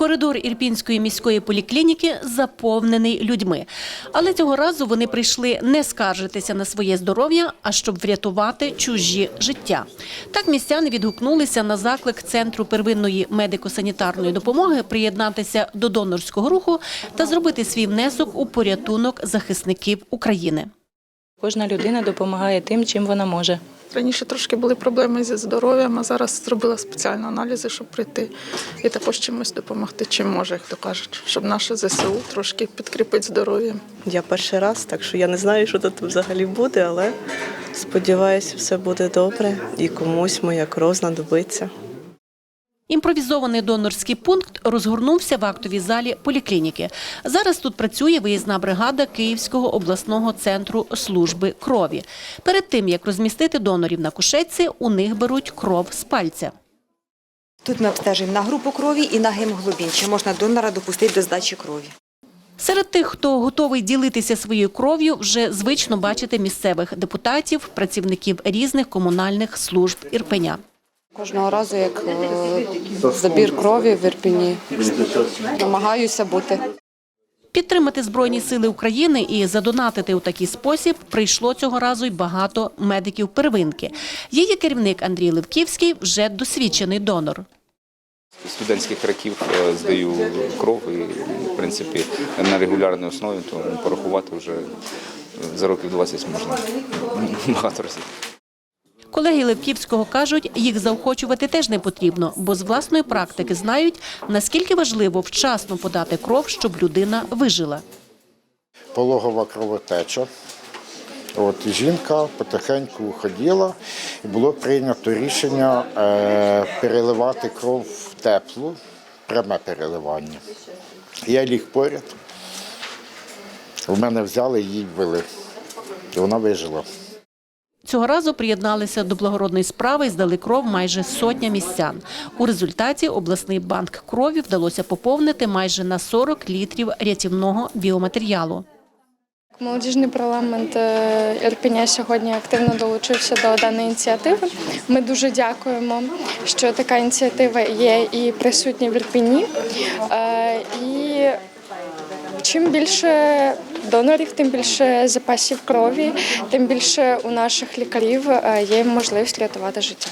Коридор Ірпінської міської поліклініки заповнений людьми. Але цього разу вони прийшли не скаржитися на своє здоров'я, а щоб врятувати чужі життя. Так містяни відгукнулися на заклик Центру первинної медико-санітарної допомоги приєднатися до донорського руху та зробити свій внесок у порятунок захисників України. Кожна людина допомагає тим, чим вона може. Раніше трошки були проблеми зі здоров'ям, а зараз зробила спеціальні аналізи, щоб прийти і також чимось допомогти, чим може, як то кажуть, щоб наше ЗСУ трошки підкріпить здоров'я. Я перший раз, так що я не знаю, що тут взагалі буде, але сподіваюся, все буде добре і комусь моя кров знадобиться. Імпровізований донорський пункт розгорнувся в актовій залі поліклініки. Зараз тут працює виїзна бригада Київського обласного центру служби крові. Перед тим як розмістити донорів на кушетці, у них беруть кров з пальця. Тут ми обстежуємо на групу крові і на гемоглобін, чи можна донора допустити до здачі крові. Серед тих, хто готовий ділитися своєю кров'ю, вже звично бачити місцевих депутатів, працівників різних комунальних служб Ірпеня. Кожного разу, як е, забір крові в Ірпіні, намагаюся бути. Підтримати Збройні сили України і задонатити у такий спосіб прийшло цього разу й багато медиків первинки. Її керівник Андрій Левківський вже досвідчений донор. З студентських років е, здаю кров і, в принципі, на регулярній основі, то порахувати вже за років 20 можна багато разів. Колеги Левківського кажуть, їх заохочувати теж не потрібно, бо з власної практики знають, наскільки важливо вчасно подати кров, щоб людина вижила. пологова кровотеча. От жінка потихеньку ходила, і було прийнято рішення е, переливати кров в теплу, пряме переливання. Я ліг поряд. В мене взяли її ввели. І вона вижила. Цього разу приєдналися до благородної справи і здали кров майже сотня містян. У результаті обласний банк крові вдалося поповнити майже на 40 літрів рятівного біоматеріалу. Молодіжний парламент е, Ірпеня сьогодні активно долучився до даної ініціативи. Ми дуже дякуємо, що така ініціатива є і присутня в Ірпені. Е, І чим більше донорів, тим більше запасів крові, тим більше у наших лікарів е, є можливість рятувати життя.